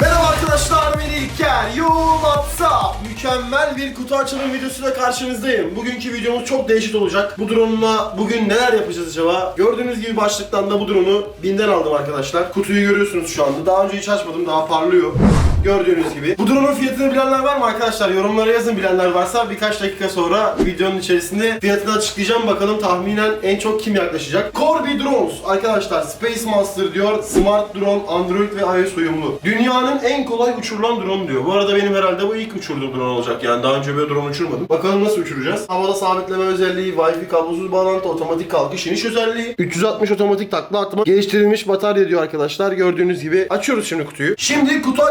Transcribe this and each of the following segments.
Merhaba arkadaşlar ben İlker. Yo. Mükemmel bir kutu açılım videosuyla karşınızdayım. Bugünkü videomuz çok değişik olacak. Bu drone'la bugün neler yapacağız acaba? Gördüğünüz gibi başlıktan da bu drone'u binden aldım arkadaşlar. Kutuyu görüyorsunuz şu anda. Daha önce hiç açmadım. Daha parlıyor. Gördüğünüz gibi. Bu drone'un fiyatını bilenler var mı arkadaşlar? Yorumlara yazın bilenler varsa birkaç dakika sonra videonun içerisinde fiyatını açıklayacağım. Bakalım tahminen en çok kim yaklaşacak? Corby Drones arkadaşlar Space Master diyor. Smart drone, Android ve iOS uyumlu. Dünyanın en kolay uçurulan drone diyor. Bu arada benim herhalde bu ilk uçurduğum drone olacak. Yani daha önce böyle drone uçurmadım. Bakalım nasıl uçuracağız? Havada sabitleme özelliği, Wi-Fi kablosuz bağlantı, otomatik kalkış iniş özelliği, 360 otomatik takla atma, geliştirilmiş batarya diyor arkadaşlar. Gördüğünüz gibi açıyoruz şimdi kutuyu. Şimdi kutu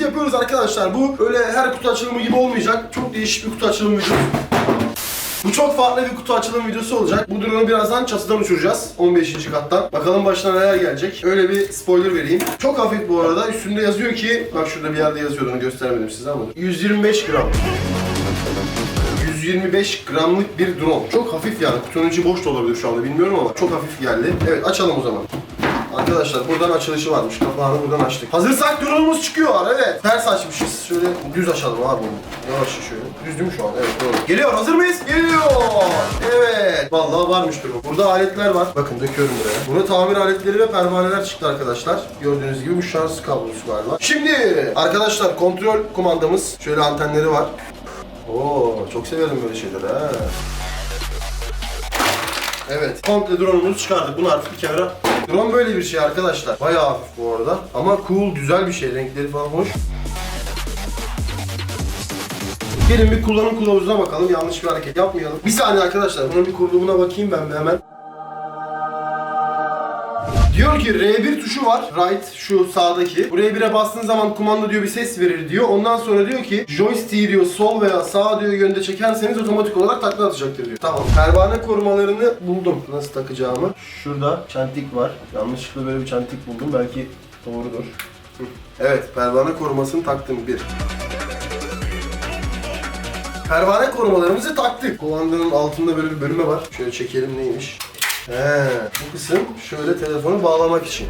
açılımımızı yapıyoruz arkadaşlar. Bu öyle her kutu açılımı gibi olmayacak. Çok değişik bir kutu açılımı videosu. Bu çok farklı bir kutu açılım videosu olacak. Bu drone'u birazdan çatıdan uçuracağız. 15. kattan. Bakalım başına neler gelecek. Öyle bir spoiler vereyim. Çok hafif bu arada. Üstünde yazıyor ki, bak şurada bir yerde yazıyordu onu göstermedim size ama. 125 gram. 125 gramlık bir drone. Çok hafif yani. Kutunun içi boş da olabilir şu anda bilmiyorum ama çok hafif geldi. Evet açalım o zaman. Arkadaşlar buradan açılışı varmış. Kapağını buradan açtık. Hazırsak drone'umuz çıkıyor. Evet. Ters açmışız. Şöyle düz açalım abi bunu. Yavaşça şöyle. Düz değil mi şu an? Evet doğru. Geliyor. Hazır mıyız? Geliyor. Evet. Vallahi varmış drone. Burada aletler var. Bakın döküyorum buraya. Burada tamir aletleri ve pervaneler çıktı arkadaşlar. Gördüğünüz gibi bu şarj kablosu galiba. Şimdi arkadaşlar kontrol kumandamız. Şöyle antenleri var. Oo, çok severim böyle şeyleri ha. Evet, komple drone'umuzu çıkardık. Bunu artık bir kenara. Drone böyle bir şey arkadaşlar. Bayağı hafif bu arada. Ama cool, güzel bir şey. Renkleri falan hoş. Gelin bir kullanım kılavuzuna bakalım. Yanlış bir hareket yapmayalım. Bir saniye arkadaşlar. Bunun bir kurulumuna bakayım ben bir hemen. Diyor ki R1 tuşu var. Right şu sağdaki. Bu R1'e bastığın zaman kumanda diyor bir ses verir diyor. Ondan sonra diyor ki joystick'i diyor sol veya sağ diyor yönde çekerseniz otomatik olarak takla atacaktır diyor. Tamam. Pervane korumalarını buldum. Nasıl takacağımı. Şurada çentik var. Yanlışlıkla böyle bir çentik buldum. Belki doğrudur. Evet, pervane korumasını taktım bir. Pervane korumalarımızı taktık. Kumandanın altında böyle bir bölüme var. Şöyle çekelim neymiş. He, bu kısım şöyle telefonu bağlamak için.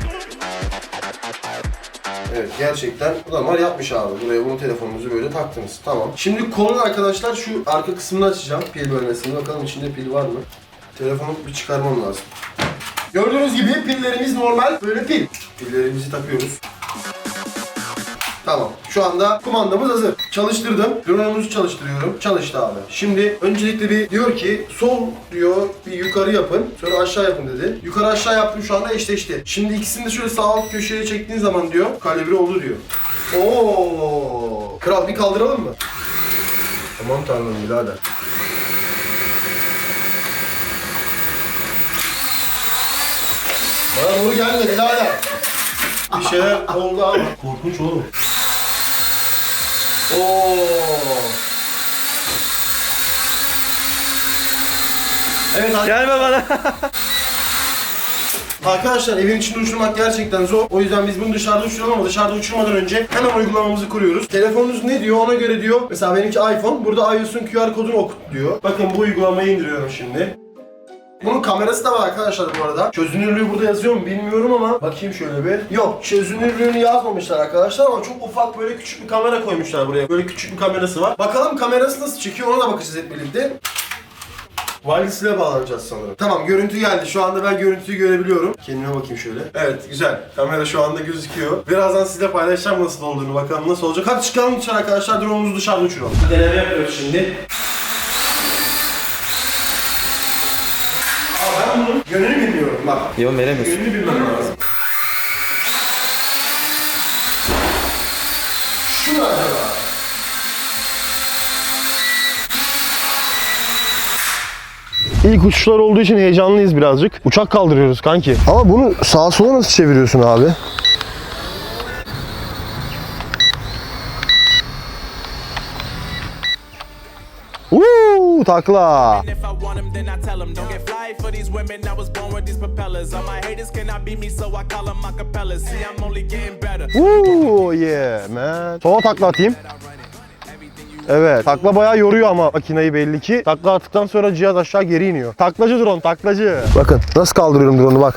Evet gerçekten adamlar yapmış abi. Buraya bunu telefonumuzu böyle taktınız. Tamam. Şimdi kolun arkadaşlar şu arka kısmını açacağım. Pil bölmesini. Bakalım içinde pil var mı? Telefonu bir çıkarmam lazım. Gördüğünüz gibi pillerimiz normal böyle pil. Pillerimizi takıyoruz. Tamam. Şu anda kumandamız hazır. Çalıştırdım. Drone'umuzu çalıştırıyorum. Çalıştı abi. Şimdi öncelikle bir diyor ki sol diyor bir yukarı yapın. Sonra aşağı yapın dedi. Yukarı aşağı yaptım şu anda eşleşti. Şimdi ikisini de şöyle sağ alt köşeye çektiğin zaman diyor kalibre oldu diyor. Oo! Kral bir kaldıralım mı? Tamam tanrım birader. Bana doğru gelme birader. Bir şeyler oldu ama. Korkunç oğlum. Oo. Evet Gelme bana. arkadaşlar evin içinde uçurmak gerçekten zor. O yüzden biz bunu dışarıda uçuralım ama dışarıda uçurmadan önce hemen uygulamamızı kuruyoruz. Telefonunuz ne diyor ona göre diyor. Mesela benimki iPhone. Burada iOS'un QR kodunu okut diyor. Bakın bu uygulamayı indiriyorum şimdi. Bunun kamerası da var arkadaşlar bu arada. Çözünürlüğü burada yazıyor mu bilmiyorum ama bakayım şöyle bir. Yok çözünürlüğünü yazmamışlar arkadaşlar ama çok ufak böyle küçük bir kamera koymuşlar buraya. Böyle küçük bir kamerası var. Bakalım kamerası nasıl çekiyor ona da bakacağız hep birlikte. Wireless ile bağlanacağız sanırım. Tamam görüntü geldi. Şu anda ben görüntüyü görebiliyorum. Kendime bakayım şöyle. Evet güzel. Kamera şu anda gözüküyor. Birazdan size paylaşacağım nasıl olduğunu. Bakalım nasıl olacak. Hadi çıkalım dışarı arkadaşlar. Drone'umuzu dışarıda uçuralım. Deneme yapıyoruz şimdi. Aa, ben bunun yönünü bilmiyorum bak. Yok veremiyorsun. Yönünü bilmem lazım. Şu mu acaba? İlk uçuşlar olduğu için heyecanlıyız birazcık. Uçak kaldırıyoruz kanki. Ama bunu sağa sola nasıl çeviriyorsun abi? Better. Woo, yeah man. Sola takla atayım. Evet. Takla bayağı yoruyor ama makineyi belli ki. Takla attıktan sonra cihaz aşağı geri iniyor. Taklacı drone, taklacı. Bakın nasıl kaldırıyorum drone'u bak.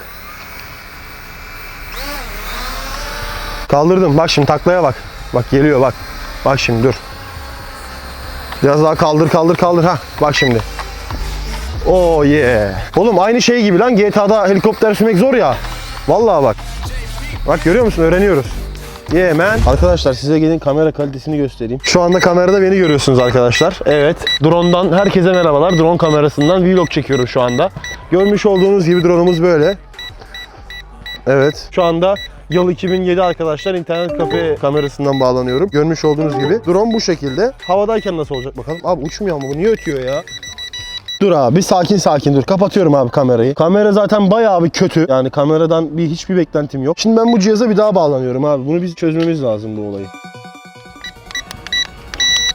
Kaldırdım. Bak şimdi taklaya bak. Bak geliyor bak. Bak şimdi dur. Biraz daha kaldır kaldır kaldır ha. Bak şimdi. Oh yeah. Oğlum aynı şey gibi lan GTA'da helikopter sürmek zor ya. Vallahi bak. Bak görüyor musun? Öğreniyoruz. Yeah man. Arkadaşlar size gelin kamera kalitesini göstereyim. Şu anda kamerada beni görüyorsunuz arkadaşlar. Evet. Drone'dan herkese merhabalar. Drone kamerasından vlog çekiyorum şu anda. Görmüş olduğunuz gibi drone'umuz böyle. Evet. Şu anda yıl 2007 arkadaşlar internet kafe kamerasından bağlanıyorum. Görmüş olduğunuz gibi. Drone bu şekilde. Havadayken nasıl olacak bakalım. Abi uçmuyor ama bu niye ötüyor ya? Dur abi sakin sakin dur. Kapatıyorum abi kamerayı. Kamera zaten bayağı bir kötü. Yani kameradan bir hiçbir beklentim yok. Şimdi ben bu cihaza bir daha bağlanıyorum abi. Bunu biz çözmemiz lazım bu olayı.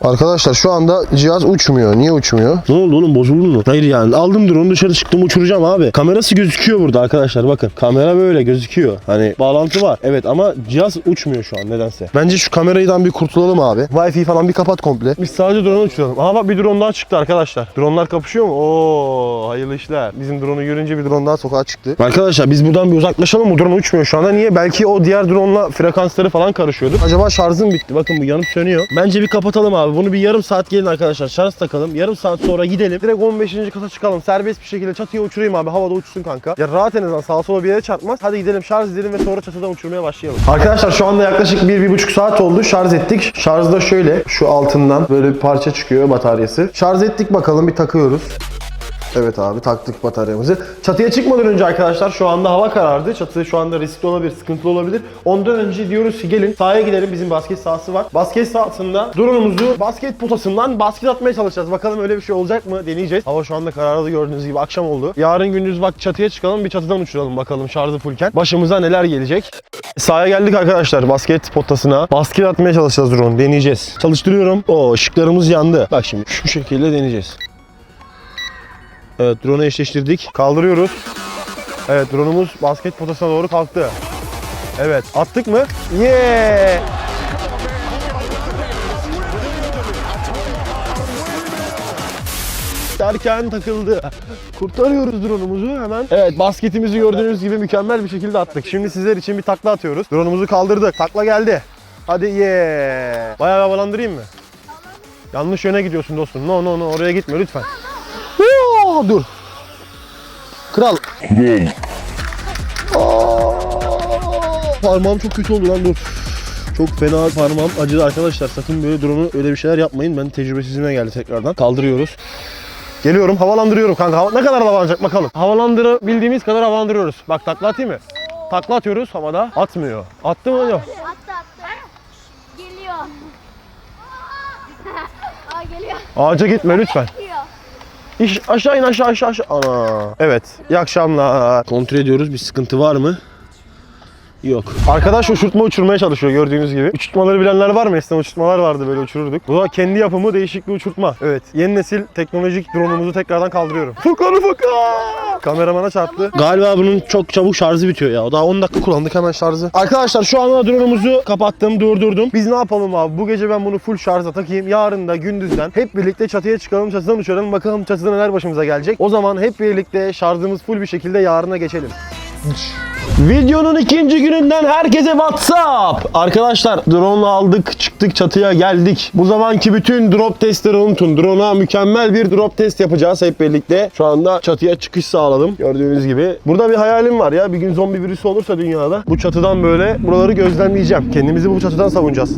Arkadaşlar şu anda cihaz uçmuyor. Niye uçmuyor? Ne oldu oğlum bozuldu mu? Hayır yani aldım drone'u dışarı çıktım uçuracağım abi. Kamerası gözüküyor burada arkadaşlar bakın. Kamera böyle gözüküyor. Hani bağlantı var. Evet ama cihaz uçmuyor şu an nedense. Bence şu kameraydan bir kurtulalım abi. Wi-Fi falan bir kapat komple. Biz sadece drone uçuralım. Aha bak bir drone daha çıktı arkadaşlar. Dronelar kapışıyor mu? Oo hayırlı işler. Bizim drone'u görünce bir drone daha sokağa çıktı. Arkadaşlar biz buradan bir uzaklaşalım. Bu drone uçmuyor şu anda. Niye? Belki o diğer drone'la frekansları falan karışıyordu. Acaba şarjım bitti. Bakın bu yanıp sönüyor. Bence bir kapatalım abi. Bunu bir yarım saat gelin arkadaşlar. Şarj takalım. Yarım saat sonra gidelim. Direkt 15. kata çıkalım. Serbest bir şekilde çatıya uçurayım abi. Havada uçsun kanka. Ya rahat en azından sağa sola bir yere çarpmaz. Hadi gidelim şarj edelim ve sonra çatıdan uçurmaya başlayalım. Arkadaşlar şu anda yaklaşık 1-1,5 saat oldu. Şarj ettik. Şarjda şöyle şu altından böyle bir parça çıkıyor bataryası. Şarj ettik bakalım bir takıyoruz. Evet abi taktık bataryamızı. Çatıya çıkmadan önce arkadaşlar şu anda hava karardı. Çatı şu anda riskli olabilir, sıkıntılı olabilir. Ondan önce diyoruz ki gelin sahaya gidelim. Bizim basket sahası var. Basket sahasında drone'umuzu basket potasından basket atmaya çalışacağız. Bakalım öyle bir şey olacak mı? Deneyeceğiz. Hava şu anda karardı gördüğünüz gibi akşam oldu. Yarın gündüz bak çatıya çıkalım bir çatıdan uçuralım bakalım şarjı fullken. Başımıza neler gelecek? Sahaya geldik arkadaşlar basket potasına. Basket atmaya çalışacağız drone. Deneyeceğiz. Çalıştırıyorum. O ışıklarımız yandı. Bak şimdi şu şekilde deneyeceğiz. Evet drone'u eşleştirdik. Kaldırıyoruz. Evet drone'umuz basket potasına doğru kalktı. Evet attık mı? Yeah! Derken takıldı. Kurtarıyoruz drone'umuzu hemen. Evet basketimizi gördüğünüz gibi mükemmel bir şekilde attık. Şimdi sizler için bir takla atıyoruz. Drone'umuzu kaldırdık. Takla geldi. Hadi yeah! Bayağı havalandırayım mı? Yanlış yöne gidiyorsun dostum. No no no oraya gitme lütfen. Oo, dur. Kral. Aa, parmağım çok kötü oldu lan dur. Çok fena parmağım acıdı arkadaşlar. Sakın böyle drone'u öyle bir şeyler yapmayın. Ben tecrübesizliğime geldi tekrardan. Kaldırıyoruz. Geliyorum havalandırıyorum kanka. Hava- ne kadar havalanacak bakalım. Havalandırabildiğimiz kadar havalandırıyoruz. Bak takla atayım mı? Takla atıyoruz havada. Atmıyor. Attı mı? Yok. Attı attı. Geliyor. Aa geliyor. Ağaca gitme lütfen. İş, aşağı in aşağı aşağı aşağı. Ana. Evet. İyi akşamlar. Kontrol ediyoruz. Bir sıkıntı var mı? Yok. Arkadaş uçurtma uçurmaya çalışıyor gördüğünüz gibi. Uçurtmaları bilenler var mı? Eskiden uçurtmalar vardı böyle uçururduk. Bu da kendi yapımı değişik bir uçurtma. Evet. Yeni nesil teknolojik drone'umuzu tekrardan kaldırıyorum. Furkan'ı Furkan! Kameramana çarptı. Galiba bunun çok çabuk şarjı bitiyor ya. O daha 10 dakika kullandık hemen şarjı. Arkadaşlar şu anda drone'umuzu kapattım, durdurdum. Biz ne yapalım abi? Bu gece ben bunu full şarja takayım. Yarın da gündüzden hep birlikte çatıya çıkalım, çatıdan uçuralım. Bakalım çatıda neler başımıza gelecek. O zaman hep birlikte şarjımız full bir şekilde yarına geçelim. Videonun ikinci gününden herkese WhatsApp. Arkadaşlar drone aldık, çıktık çatıya geldik. Bu zamanki bütün drop testleri unutun. Drone'a mükemmel bir drop test yapacağız hep birlikte. Şu anda çatıya çıkış sağladım. Gördüğünüz gibi. Burada bir hayalim var ya. Bir gün zombi virüsü olursa dünyada bu çatıdan böyle buraları gözlemleyeceğim. Kendimizi bu çatıdan savunacağız.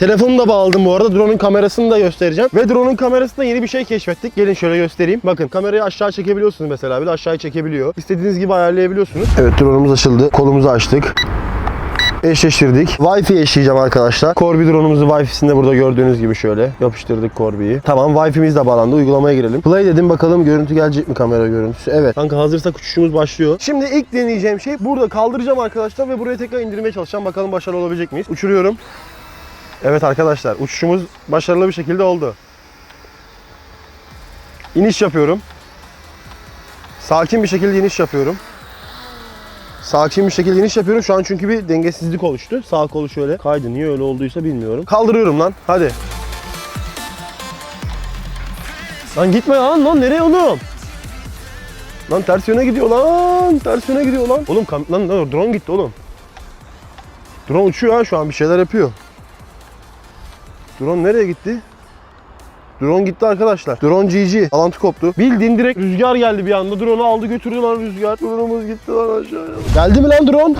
Telefonu da bağladım bu arada. Drone'un kamerasını da göstereceğim. Ve drone'un kamerasında yeni bir şey keşfettik. Gelin şöyle göstereyim. Bakın kamerayı aşağı çekebiliyorsunuz mesela. Bir de aşağıya çekebiliyor. İstediğiniz gibi ayarlayabiliyorsunuz. Evet drone'umuz açıldı. Kolumuzu açtık. Eşleştirdik. Wi-Fi eşleyeceğim arkadaşlar. Corby drone'umuzu Wi-Fi'sini de burada gördüğünüz gibi şöyle yapıştırdık Corby'yi. Tamam Wi-Fi'miz de bağlandı. Uygulamaya girelim. Play dedim bakalım görüntü gelecek mi kamera görüntüsü. Evet. Kanka hazırsak uçuşumuz başlıyor. Şimdi ilk deneyeceğim şey burada kaldıracağım arkadaşlar ve buraya tekrar indirmeye çalışacağım. Bakalım başarılı olabilecek miyiz? Uçuruyorum. Evet arkadaşlar uçuşumuz başarılı bir şekilde oldu. İniş yapıyorum. Sakin bir şekilde iniş yapıyorum. sakin bir şekilde iniş yapıyorum. Şu an çünkü bir dengesizlik oluştu. Sağ kolu şöyle kaydı. Niye öyle olduysa bilmiyorum. Kaldırıyorum lan. Hadi. Lan gitme lan lan nereye oğlum? Lan ters yöne gidiyor lan. Ters yöne gidiyor lan. Oğlum lan, lan drone gitti oğlum. Drone uçuyor ha şu an bir şeyler yapıyor. Drone nereye gitti? Drone gitti arkadaşlar. Drone GG. Alantı koptu. Bildiğin direkt rüzgar geldi bir anda. Drone'u aldı götürdü lan rüzgar. Drone'umuz gitti lan aşağıya. Geldi mi lan drone?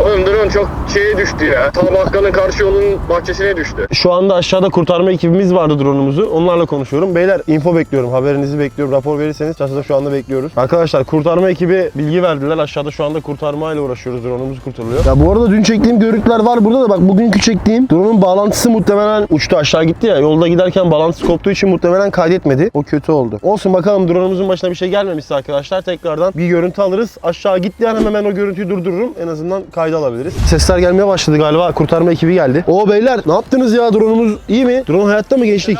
Oğlum drone çok şeye düştü ya. Tam karşı yolun bahçesine düştü. Şu anda aşağıda kurtarma ekibimiz vardı drone'umuzu. Onlarla konuşuyorum. Beyler info bekliyorum. Haberinizi bekliyorum. Rapor verirseniz çatıda şu anda bekliyoruz. Arkadaşlar kurtarma ekibi bilgi verdiler. Aşağıda şu anda kurtarmayla uğraşıyoruz. Drone'umuz kurtarılıyor. Ya bu arada dün çektiğim görüntüler var burada da bak bugünkü çektiğim drone'un bağlantısı muhtemelen uçtu aşağı gitti ya. Yolda giderken bağlantısı koptuğu için muhtemelen kaydetmedi. O kötü oldu. Olsun bakalım drone'umuzun başına bir şey gelmemişse arkadaşlar tekrardan bir görüntü alırız. Aşağı gitti an hemen o görüntüyü durdururum. En azından kayda alabiliriz. Sesler gelmeye başladı galiba. Kurtarma ekibi geldi. O beyler ne yaptınız ya? Drone'umuz iyi mi? Drone hayatta mı gençlik?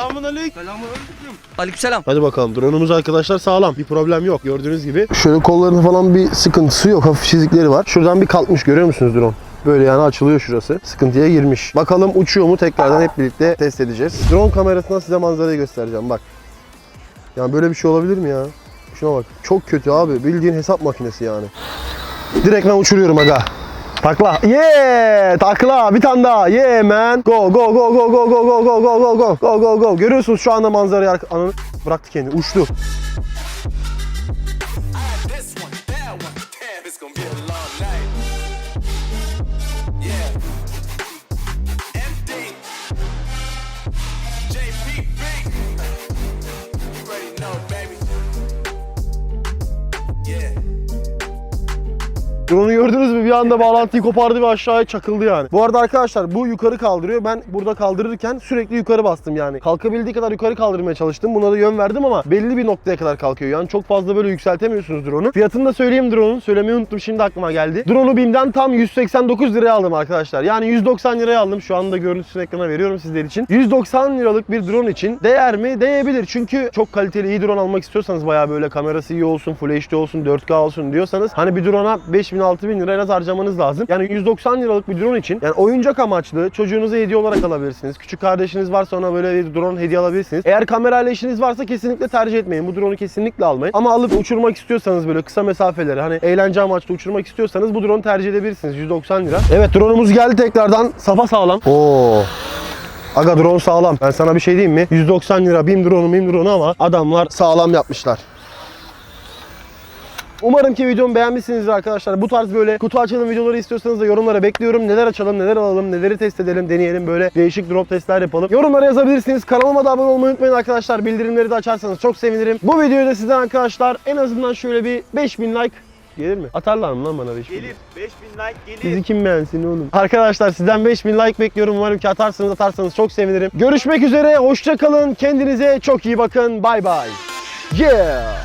Aleykümselam. Hadi bakalım. Drone'umuz arkadaşlar sağlam. Bir problem yok. Gördüğünüz gibi. Şöyle kollarında falan bir sıkıntısı yok. Hafif çizikleri var. Şuradan bir kalkmış görüyor musunuz drone? Böyle yani açılıyor şurası. Sıkıntıya girmiş. Bakalım uçuyor mu tekrardan hep birlikte test edeceğiz. Drone kamerasından size manzarayı göstereceğim bak. Yani böyle bir şey olabilir mi ya? Şuna bak. Çok kötü abi. Bildiğin hesap makinesi yani. Direkt ben uçuruyorum aga. Takla. Yeah! Takla. Bir tane daha. Yeah man. Go go go go go go go go go go go go go go. Görüyorsunuz şu anda manzarayı. Ananı bıraktı kendini. Uçtu. Drone'u gördünüz Bir anda bağlantıyı kopardı ve aşağıya çakıldı yani. Bu arada arkadaşlar bu yukarı kaldırıyor. Ben burada kaldırırken sürekli yukarı bastım yani. Kalkabildiği kadar yukarı kaldırmaya çalıştım. Buna da yön verdim ama belli bir noktaya kadar kalkıyor. Yani çok fazla böyle yükseltemiyorsunuz drone'u. Fiyatını da söyleyeyim drone'un. Söylemeyi unuttum şimdi aklıma geldi. Drone'u BİM'den tam 189 liraya aldım arkadaşlar. Yani 190 liraya aldım. Şu anda görüntüsünü ekrana veriyorum sizler için. 190 liralık bir drone için değer mi? Değebilir. Çünkü çok kaliteli iyi drone almak istiyorsanız bayağı böyle kamerası iyi olsun, Full HD olsun, 4K olsun diyorsanız hani bir drone'a 5000 6000 lira en az harcamanız lazım. Yani 190 liralık bir drone için yani oyuncak amaçlı çocuğunuza hediye olarak alabilirsiniz. Küçük kardeşiniz varsa ona böyle bir drone hediye alabilirsiniz. Eğer kamerayla işiniz varsa kesinlikle tercih etmeyin. Bu drone'u kesinlikle almayın. Ama alıp uçurmak istiyorsanız böyle kısa mesafeleri hani eğlence amaçlı uçurmak istiyorsanız bu drone'u tercih edebilirsiniz. 190 lira. Evet drone'umuz geldi tekrardan. Safa sağlam. Oo. Aga drone sağlam. Ben sana bir şey diyeyim mi? 190 lira BİM drone'u BİM drone'u ama adamlar sağlam yapmışlar. Umarım ki videomu beğenmişsinizdir arkadaşlar. Bu tarz böyle kutu açalım videoları istiyorsanız da yorumlara bekliyorum. Neler açalım, neler alalım, neleri test edelim, deneyelim böyle değişik drop testler yapalım. Yorumlara yazabilirsiniz. Kanalıma da abone olmayı unutmayın arkadaşlar. Bildirimleri de açarsanız çok sevinirim. Bu videoyu da sizden arkadaşlar en azından şöyle bir 5000 like gelir mi? Atarlar mı lan bana 5000? Gelir. 5000 like gelir. Bizi kim beğensin oğlum? Arkadaşlar sizden 5000 like bekliyorum. Umarım ki atarsınız atarsanız çok sevinirim. Görüşmek üzere. Hoşça kalın. Kendinize çok iyi bakın. Bay bay. Yeah.